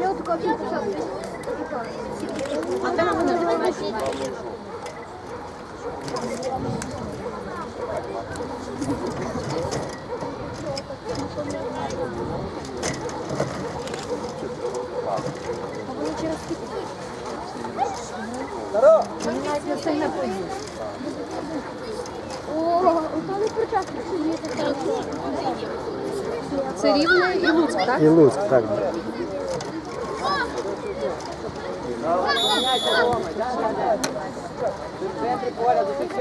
Я от такого пішов. А там вони Вони навіть не сильно поїдуть. О, ото не початку сидіти. Це Рівне і Луцьк, так? І Луцьк, так. Центрі поля сюди,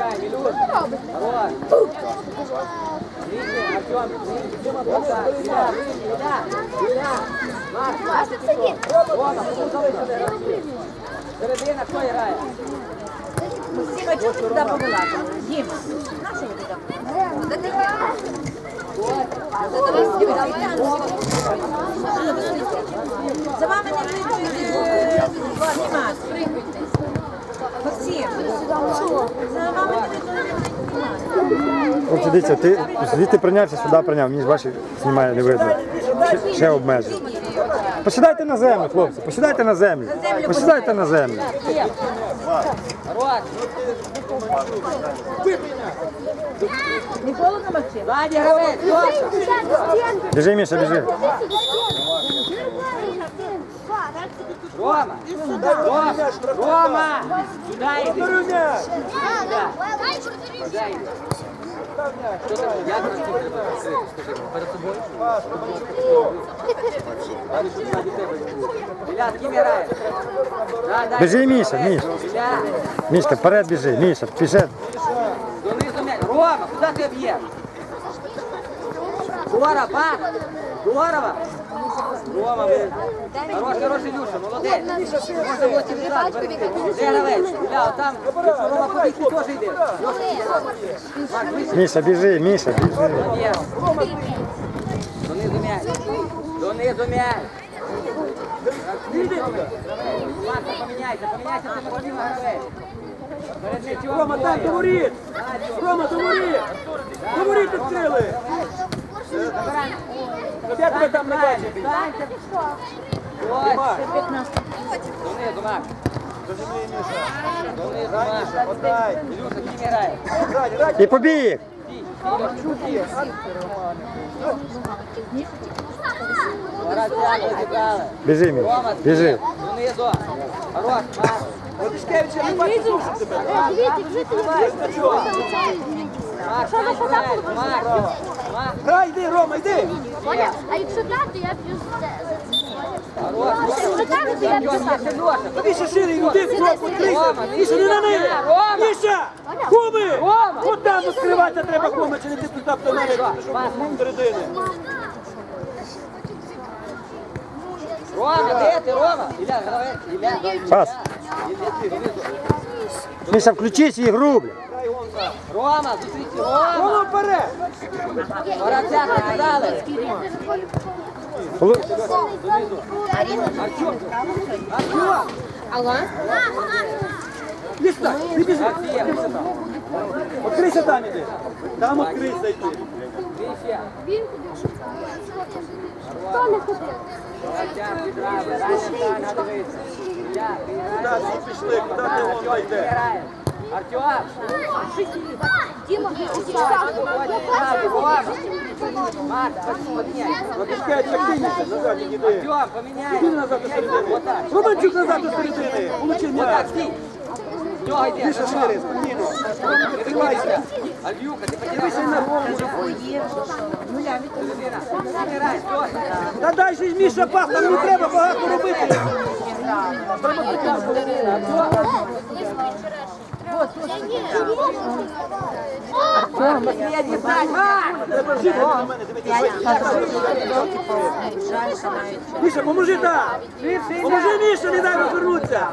гравці. Середина, хто грає? Сіма, чого туди повела? Діма, на туди? За вами не прийдуть дивіться, ти звідти прийнявся, сюди прийняв. Мені ж ваші знімає, не видно. Ще, ще. Посідайте на землю, хлопці, посідайте на землю. Посідайте на землю. Не холодно, Максим? Ззаді гравець. Біжи, Міша, біжи. Рома. Рома. Рома. Йди. Сюди йди. Що там? Як нам тут треба закрити? Скажи, перед собою? Далі, щоб ззаді тебе не було. Ілля, з ким граєш? Да, да. Біжи, Міша, Міша. Ілля, Мішка, вперед біжи, Міша, біжи. донизу м'яч. Рома, куди ти б'єш? Здорово, пас. Здорово. Рома, ви. Хороший, хороший Люша, молодець. Можна було тебе зразу перекрити. Де гравець? Ілля, там, якщо Рома побіг, ти теж йди. Льоша, Марк, вище. Міша, біжи, Міша, біжи. Молодець. Донизу м'яч. Донизу м'яч. Марко, поміняйся, поміняйся, ти Максима гравець. Перед м'ячом Рома, там двоє. Рома, до воріт! До воріт відкрили! Щоб я тебе там не бачив. Станьте. Ось. Донизу, Мак. Донизу, Мак. Отдай! Ілюша, з грає? Раді, раді! І побіг. Біжи, Рома, біжи. Хорош, не бачу, тебе! Грай, йди, Рома, йди! Поняв? А якщо так, то я б'ю за Хорош. Якщо так, то я б'ю Артем, є. Тобі ще шире, йди, Рома, відкрийся! Міша, не на неї! Міша! Куми! От там відкриватися треба куми, чи не ти туди до мене, середини. Рома, де ти, Рома? Ілля, гравець. Ілля, Пас. Міша, включись в ігру. бля. Рома, зустрічі, Рома. Рома вперед! Пора цяку зібрали. Артем. Артем. Алло? Сюди, не біжи! Артем. Там іди! Там відкрийся йди! Вище. Хто не хотів? Куди всі пішли, куди ти вон Артем, ти йде? Артем. Діма, Відразу, Рома. назад назад іди! Артем, поменяй. Іди назад до середини! Романчук назад до середини! Получи м'яч! Отак, стій. Та дай же Міша пас, там не треба багато робити! Міша, поможи так! Поможи Міша, не дай розвернутися!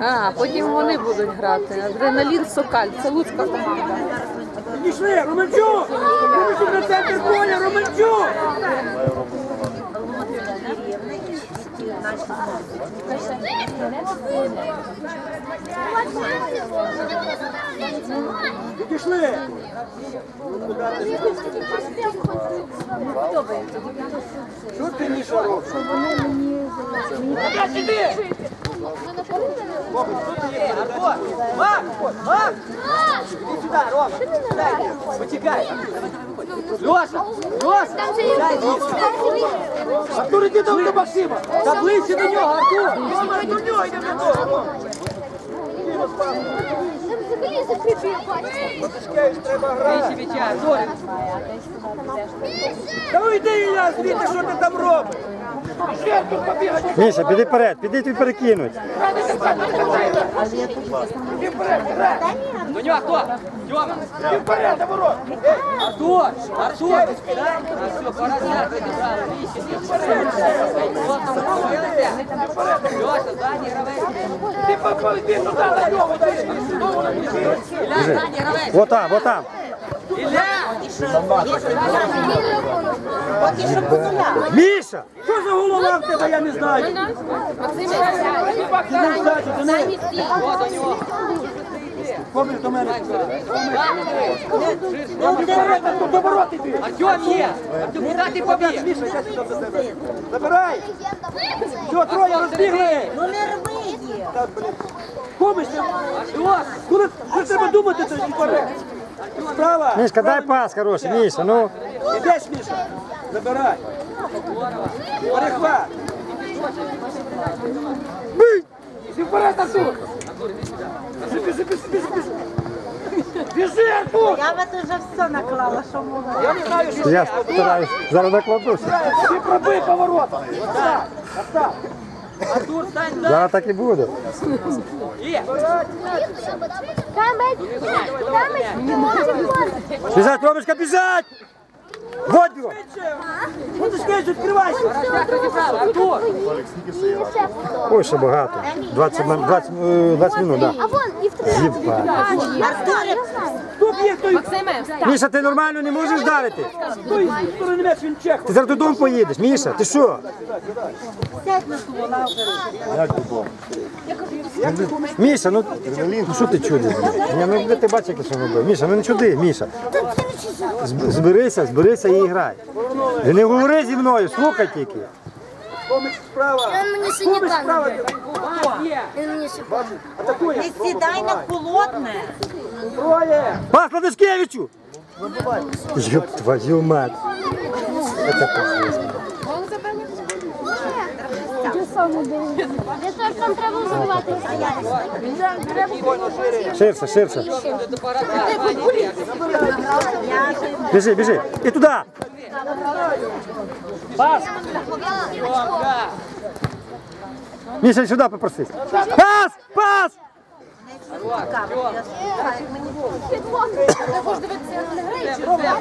А, потім вони будуть грати. Адреналін Сокаль. Це луцька команда. Підійшли, Романчук! Виходить на центр поля, Романчук! Пішли! Що ти не! Мак! Іди Рома! Льоша! Льоша! Сідай, дійсно! Артур, іди до Максима! Та ближче до нього, Артур! Рома, до нього йде до м'яча, Артур! Та ну Ілля, звідти, що ти там робиш? Міша, піди вперед, піди тобі перекинуть. До нього хто? Тьома! Ти вперед, до ворот! Артур! Артур! Все, пора зняти відібрали. Льоша, задній гравець. Ти попали, ти туди, на нього, задній гравець. Вот там, вот там. Міша! Що за голова в тебе, я не знаю! Поміж до мене! Артем є! Артем, куди ти побіг? Забирай! Все, троє розбігли! Ну не рви її. Комишся! Куди треба думати, то ж вперед? Справа! Мішка, дай пас хороший, Міша, ну. Ідеш, Міша! Забирай! Перехват! Бий! Іди вперед, Артур! Біжи, біжи, біжи, біжи, біжи! Біжи, Артур! Я от уже все наклала, що могла. Я не знаю, що Я стараюсь, зараз накладуся. ти пробий поворотом! Отак, отак! Артур, стань за! Зараз так і буде. Є! Камець, камець, не може бути. Біжать, Ромочка, біжать! Вот його! Ну ти скажеш, відкривайся! Артур! Ой, ще багато. 20, 20, е, 20 минут, так. А вон і в. Артур, Хто б'є, той, Міша, ти нормально не можеш вдарити? той сторони м'яч, він чех! Ти зараз додому поїдеш. Міша, ти що? Міша, ну, ну що ти чудиш? Ні, ну ти бачиш, як що робив? Міша, ну не чуди, Міша. Зб- Зберися, зберися і грай. Ти не говори зі мною, слухай тільки. Поміч справа! Він мені синяка справа! Він мені синяка. Не сідай на холодне. Троє! Пас Ладишкевичу! Ёб твою мать. Это похуй. Де теж там треба забивати. Ширше, ширше. До пора Ваня, Біжи, біжи. І туди. Тьомка! Міша, сюди попросись. Пас! Пас!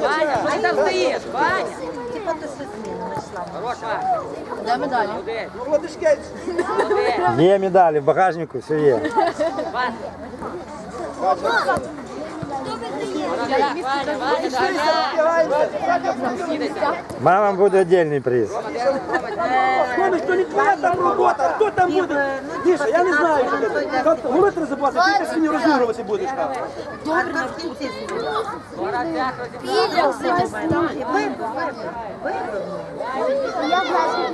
Ваня, ти там стоїш? Ваня! Типа ти. Хорош, Де медалі? Ну, Владишкевич! Є медалі в багажнику, все є. Ваня! Мама буде віддільний приз. То не твоя там робота, хто там буде? Міша, я не знаю, що ти. Там Голи треба ти теж сьогодні розігрувати будеш. Добре, в кінці Пора тяг розібрали. Я власне.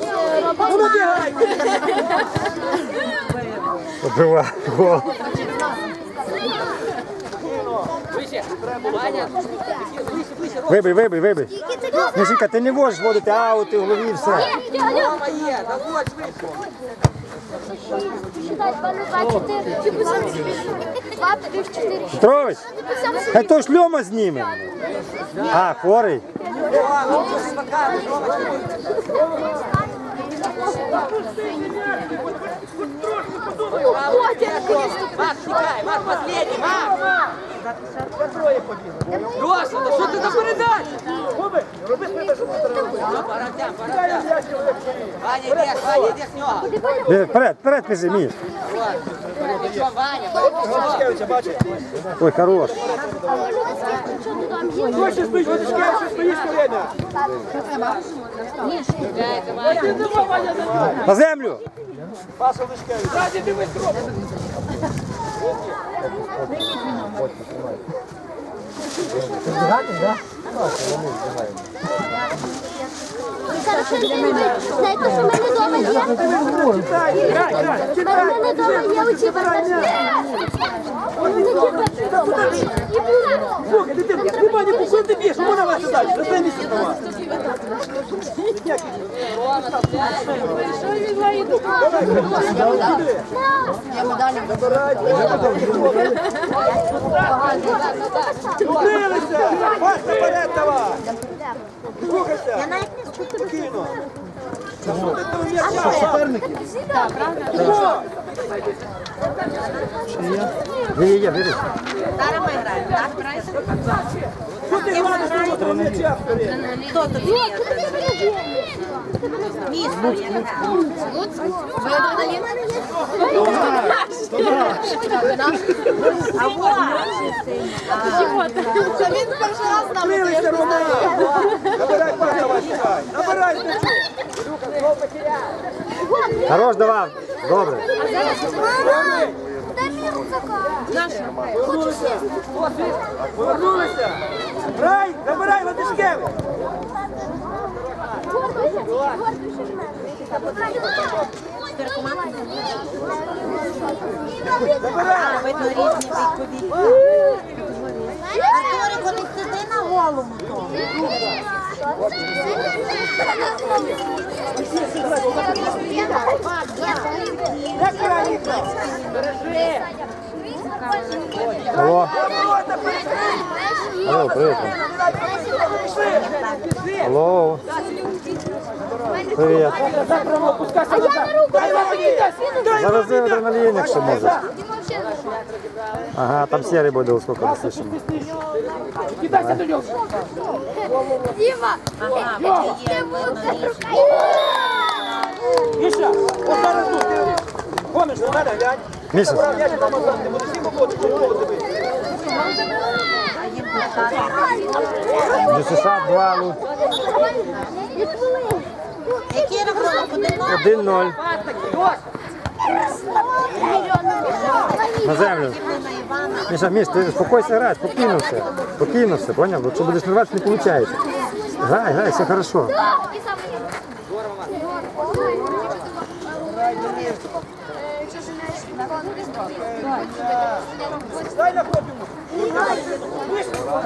Ну! Побивай. Вище! Ваня! Вище, вище, Рома! Вибий, вибий, вибий. Мішенька, ти не можеш водити аути в голові все. Петрович, хай то шльома зніме. А, хворий. Мак, тікай, Мак, последний, Мак! Леша, ну що ти за передача? Поміч, роби тяг. Ваня, йдеш, Ваня, йдеш в нього. Е, Вперед, вперед біжи, Міш. Нічого, Ваня, Ваня, Владишкевича, бачиш? Ой, хорош. Хто ще стоїть? Водичкевич, що стоїш все время? На землю! Паша Водичкевич. Ззаді дивись, кров. Знаєте, що в мене вдома є? У мене вдома є оці барбашки. Слухай, дитина, нема ні куди ти б'єш, вона вас далі, це місце дома. Зупинилися! Пас наперед давай! Слухайся! Спокійно! Та що ти там м'яча? Суперники? Є, є, є, бери. Зараз ми граємо, так? Граєте? Що ти гладиш Хто вперед? Хто тобі? Місто є. А вот. Зупинилися, Роман! Набирай пас, давай, шукай! Набирай м'ячу! Хорош давав. Добре. Дай мені рюкзака. Повернулися! Повернулися! Грай! Набирай Владишкевич! Видно, різні грай, Ніка? Алло. Алло, привіт. Алло. Привіт. Опускайся назад! Дай Владі! Дай Зараз Владі! адреналін, якщо може. Ага, там серий буде, скільки не слышимо. Кидайся до нього! Діма, Ага, ти є, був видно, різні. Міша, ось зараз тут ти гониш на мене, глянь. Дивитися. ДЮСШ 2, Лук Який рахунок? Один ноль? 1-0. На землю. Міша, Міш, ти спокойся грай, спокійно все. Спокійно все, поняв? Якщо будеш нерватися, не виходить. Грай, грай, все хорошо. Дай на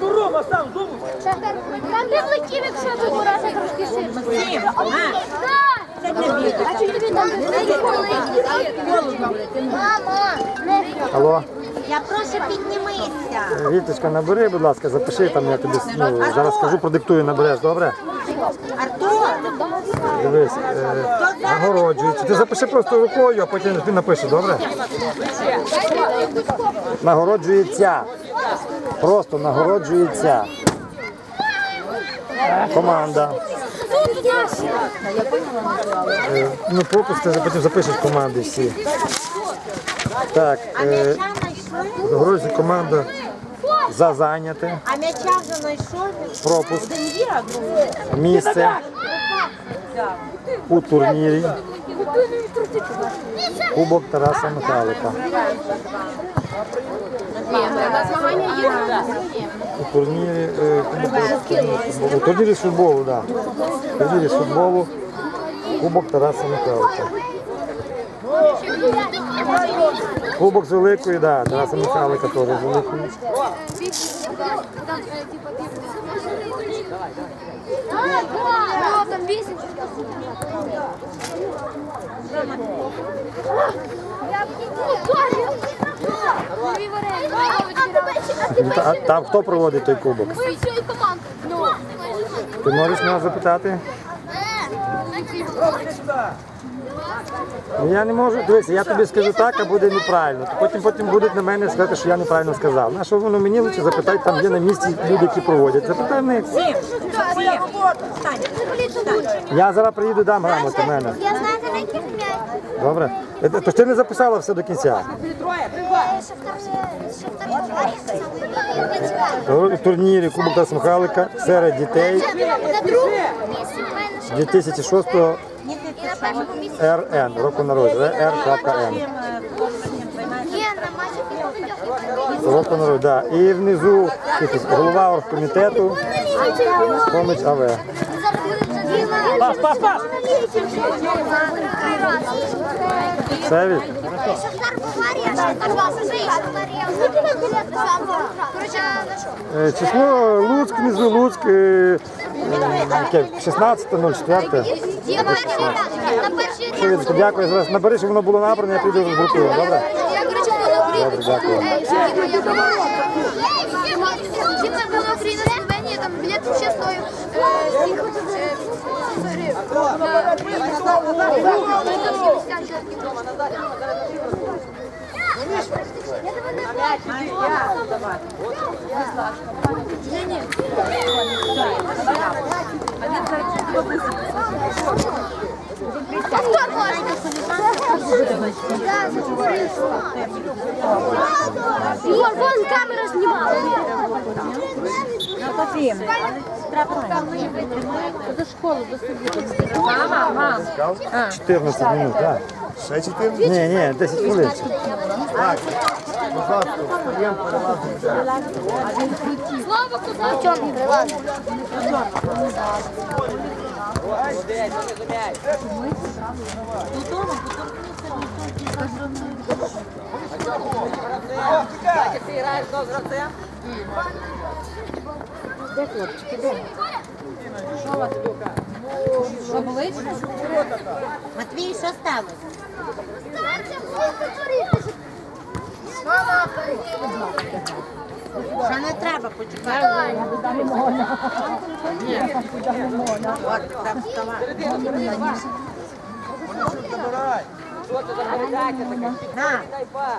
ну Рома сам думай. Там ти влетів, якщо тут раза трошки ширше. А чи тобі там Мама, не Алло, Я прошу піднімися. Віточка, набери, будь ласка, запиши там, я тобі ну, зараз скажу, продиктую, набереш, добре? Артур, Дивись, е, нагороджується. Ти запиши просто рукою, а потім ти напишеш, добре? Нагороджується. Просто нагороджується. Команда. Е, Ну, пропуск, ти потім запишеш команди всі. Так, е, нагороджується команда за зайняте, А м'яча вже знайшов? пропуск, Один є, другий. місце у турнірі. Кубок Тараса Михайлика. У турнірі, е, у турнірі з футболу, так. У турнірі з футболу Кубок Тараса Михайлика. Кубок з великої, да, Тараса Михайлика теж з великої. Там. Ну, та- А там хто проводить той кубок? Ти можеш мене запитати? Ну, Я не можу, дивися, я тобі скажу так, а буде неправильно. То Потім потім будуть на мене сказати, що я неправильно сказав. На що воно мені лучше запитай, там є на місці люди, які проводять. Запитай в них. Я зараз приїду, дам грамоту мене. Я знаю, на яких м'яч. Добре? Е, То ж ти не записала все до кінця. Троє, прибай. У турнірі Кубок Тараса Михайлика серед дітей На другому місці. У мене ще 2006 і на першому місці РН, року народження, матчі Року народження, да. І внизу голова оргкомітету Помич АВ. Пас, пас, пас! Від? Шахтар Баварія, Шахтар Баварія. Що? Е, Число Луцьк, внизу Луцьк, е, е, яке, 16.04. Є перший ряд, на перший ряд. Шевицько, дякую. Зараз набери, щоб воно було набрано, я піду розблокую. Добре? Я, короче, була Україна. Добре, дякую. Діма була Україна, Словенія, там білет ще стоїв. е, стільки, е, гривень. Повтор можна. Вон камера знімала. До школи, до собі. Мама, мам. 14 минут, так. Ще 4? Ні, ні, 10 хвилин. Слава куди? Чому не прилазить? Молодець, вони зумяють. Бачиш, ти граєш знов з гравцем? Що болить? Матвій, що сталося? Що не треба почекати? От, там вставай. Що це за передача така? На, Дай пас.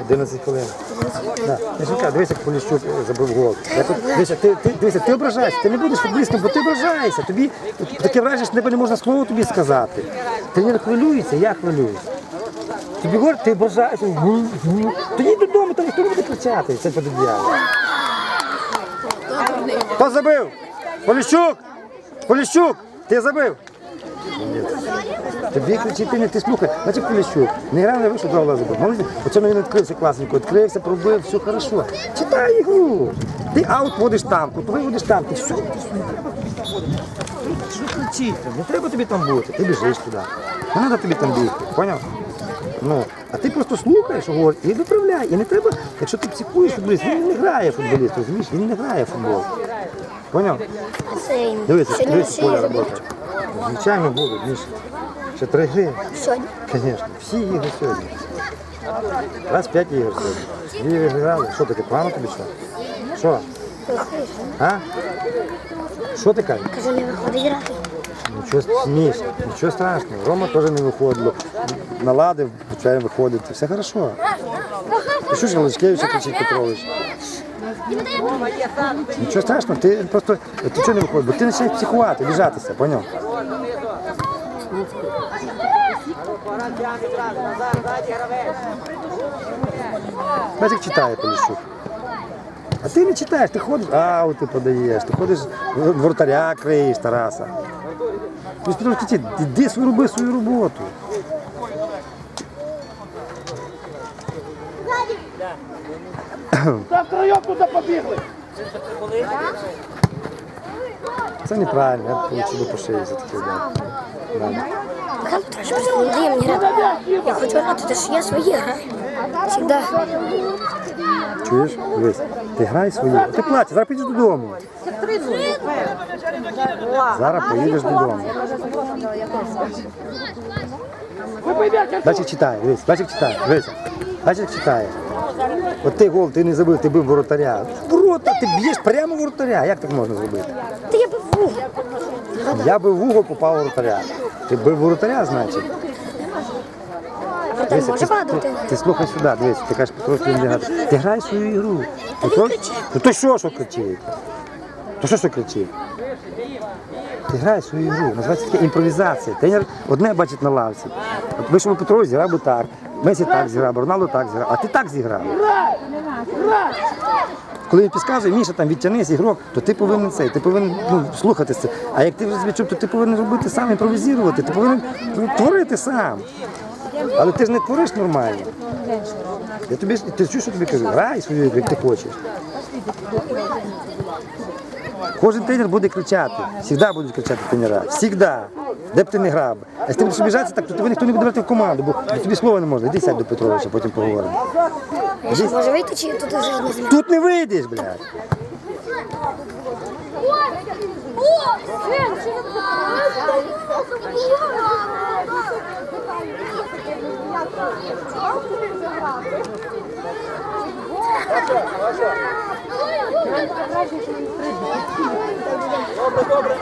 11 хвилин. Да. Мішенька, дивись, як Поліщук забив гол. Я ти, ти, дивися, ти ображаєшся, ти не будеш футболістом, бо ти ображаєшся. Тобі таке враження, що не можна слово тобі сказати. Тренер хвилюється, я хвилююсь. Тобі говорять, ти ображаєшся. гу, гу. То їдь додому, там не буде кричати. Це подоб'яли. Хто забив? Поліщук! Поліщук! Ти забив? Тобі кричить, ти не ти слухай, значить Поліщук. Не грав, не вийшов, два забив. Молодець. Оцьому він відкрився класненько, відкрився, пробив, все хорошо. Читай ігру. Ти аут водиш там, кутовий водиш там, все. Що кричити? Не треба тобі там бути, ти біжиш туди. Не треба тобі там бігти, поняв? Ну, а ти просто слухаєш, що і виправляй. І не треба, якщо ти психуєш футболіст, він не грає футболіст, розумієш? Він не грає в футбол. Поняв? Дивися, дивися, поля робота. Звичайно будуть, Міша. Ще три гри. Сьогодні? Звісно, всі ігри сьогодні. Раз п'ять ігор сьогодні. Дві ігри грали. Що таке, погано тобі що? Що? А? Що ти кажеш? Кажу, не виходить грати. Нічого смійся, нічого страшного. Рома теж не виходило. Наладив, почав виходити. Все хорошо. Що ж Галичкевич кричить Петрович? Нічого страшного, ти просто ти чого не виходиш? Бо ти починаєш психувати, біжатися, поняв? Бачиш, як читає Поліщук. А ти не читаєш, ти ходиш, аути подаєш, ти ходиш воротаря криєш Тараса. Іди роби свою роботу. Та втроєм туди побігли. Це неправильно, я получу до по шиї за таке. Петрович просто не мені грати. Я хочу грати, те що я свої граю. Всегда. Чуєш? Дивись, ти грай свою. Ти плачеш, зараз підеш додому. Зараз поїдеш додому. Бачиш, як читає, дивись, бачиш, як читає, дивись. Бачиш, як читає. От ти гол, ти не забив, ти бив воротаря. Ворота, ти б'єш прямо в воротаря. Як так можна зробити? Та я би вуг. Я бив в угол, попав в воротаря. Ти бив воротаря, значить. Дивися, може ти, падати. ти, ти слухай сюди, дивись, ти кажеш, Петро, не грати. Ти грай свою ігру. Петро, ну то що, що кричить? То що, що кричить? Ти граєш свою ігру, називається таке імпровізація. Тренер одне бачить на лавці. От вийшов Петрович, зіграв би так, Месі так зіграв, Роналду так зіграв, а ти так зіграв. Коли він підказує, Міша там відтянись ігрок, то ти повинен це, ти повинен ну, слухати це. А як ти вже відчув, то ти повинен робити сам, імпровізувати, ти повинен творити сам. Але ти ж не твориш нормально. Я тобі, ти чуєш, що тобі кажу? Грай свою як ти хочеш. Кожен тренер буде кричати. Завжди будуть кричати тренера. Завжди. Де б ти не грав. А якщо ти будеш обіжатися, так то тебе ніхто не буде брати в команду, бо тобі слова не можна. Іди сядь до Петровича, потім поговоримо. Може вийти чи тут вже одне з Тут не вийдеш, блядь.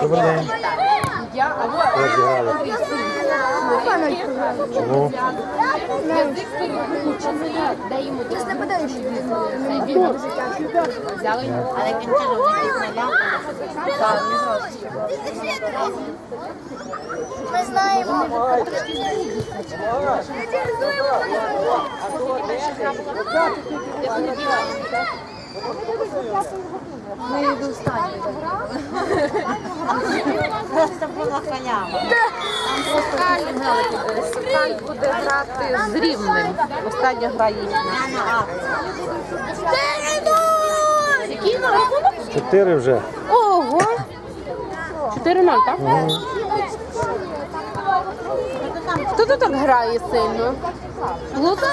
Добрий день. Як зіграли? Чому? Але кінчину не наляпали. Ми знаємо. Ми її достатньо. Це була халява. Там просто фінгалики. Сокаль буде грати з рівним. Остання гра їхня. Який на рахунок? Чотири вже. Ого! 4-0, так? Хто тут так грає сильно? Лука!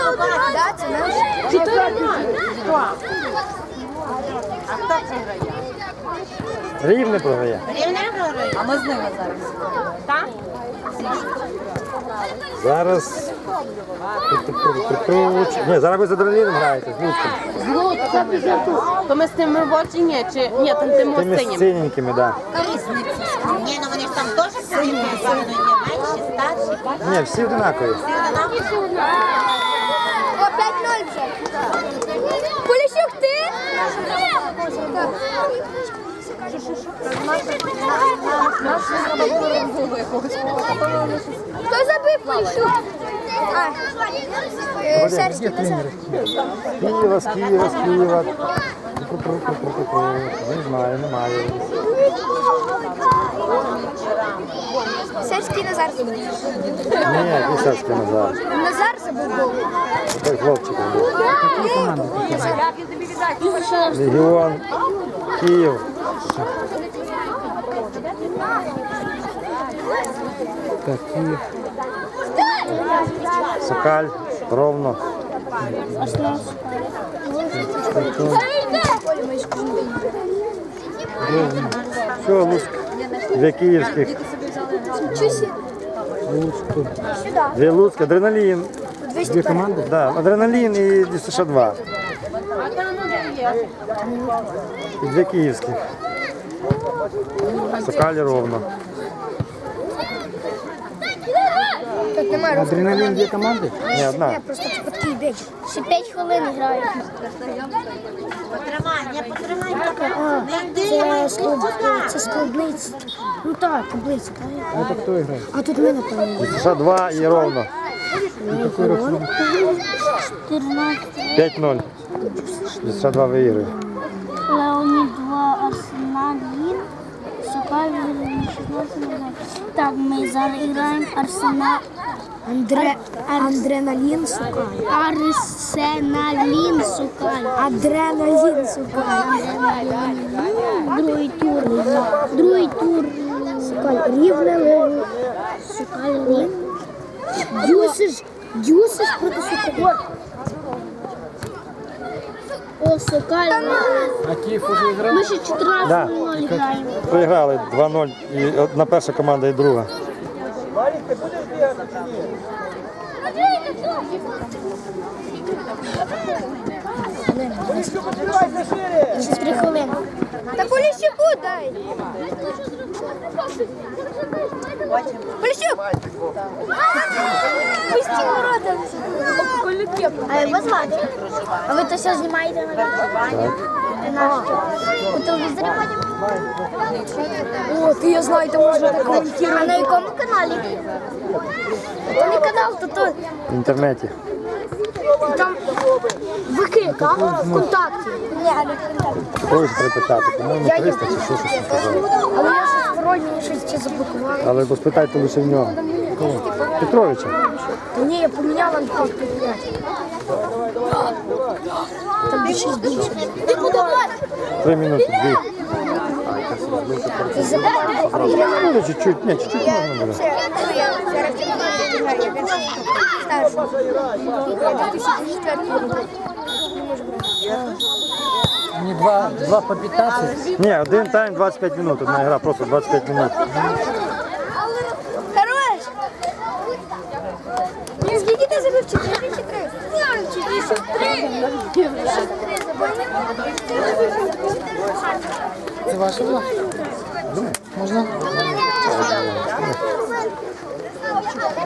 так, 4-0. А хто програє? Рівне програє. Рівне програє. А ми з ними зараз. Так? Зараз. Ні, зараз ви з адреналіном граєте, з лучком. З лучком. То ми з тим робочі, ні, чи ні, там тим Тими синенькими, так. Ні, ну вони ж там теж сині, менші, старші. Ні, всі одинакові. Всі одинакові. 5-0 вже. Поліщук, ти? Хто забив Поліщук? Е, Києва, з Києва, з Києва. Не знаю, немає. Серський Назар забив. Ні, Пісарський назад. Назар забив гол. Той хлопчик був. Легіон, Київ. Так, Київ. Сокаль, ровно. Все. Дві київських. Дві Луцьк, адреналін. Дві команди? Да, адреналін і ДСШ 2. І дві київських. Сокалі ровно. Тут немає розгляду. Адреналін дві команди? Ні, одна. Я просто такий бік. Ще 5 хвилин граю. Потримай, не потримай. Не Це, йди, це складниця. Ну так, таблиця. Це хто грає? А тут ми, напевно. ДСШ 2 і ровно. 14. 5-0. ДСШ 2 виграє. Леонід 2, Арсенал він. Сокаль 16 Так, ми зараз граємо Арсенал. Андре... Адреналін Сокаль. Арсеналін Сокаль. Адреналін Сокаль. Другий тур. Другий тур. Сокаль. Рівне Леонід. Сокаль Рівне. Дюсиш. Дюсиш проти Сокаля. О, Сокаль. А Київ уже грав? Ми ще 14 Да. 0 граємо. Проіграли 2-0. І одна перша команда і друга. Ще 3 хвилини. Та Поліщуку дай. Полищук! Пусти ворота. А як вас звати? А ви то все знімаєте на відео? У телевізорі потім? О, ти я знаю, там можна так коментувати. А на якому каналі? То не канал, то то В інтернеті. там вики, так? Вконтакті. Хочеш припитати, по-моєму, 300 чи що щось казав. Але я щось вроді щось чи заблокувала. Але поспитайте лише в нього. Кого? Петровича. Та ні, я поміняла на. Там більше більше. Три минути, дві. Ну, чуть-чуть, нет, чуть-чуть можно было. Не 2, 2 по 15? Не, один тайм 25 минут, одна игра, просто 25 минут. Хорош! Скільки ти забив? 43? 43! Це ваше було? Можна?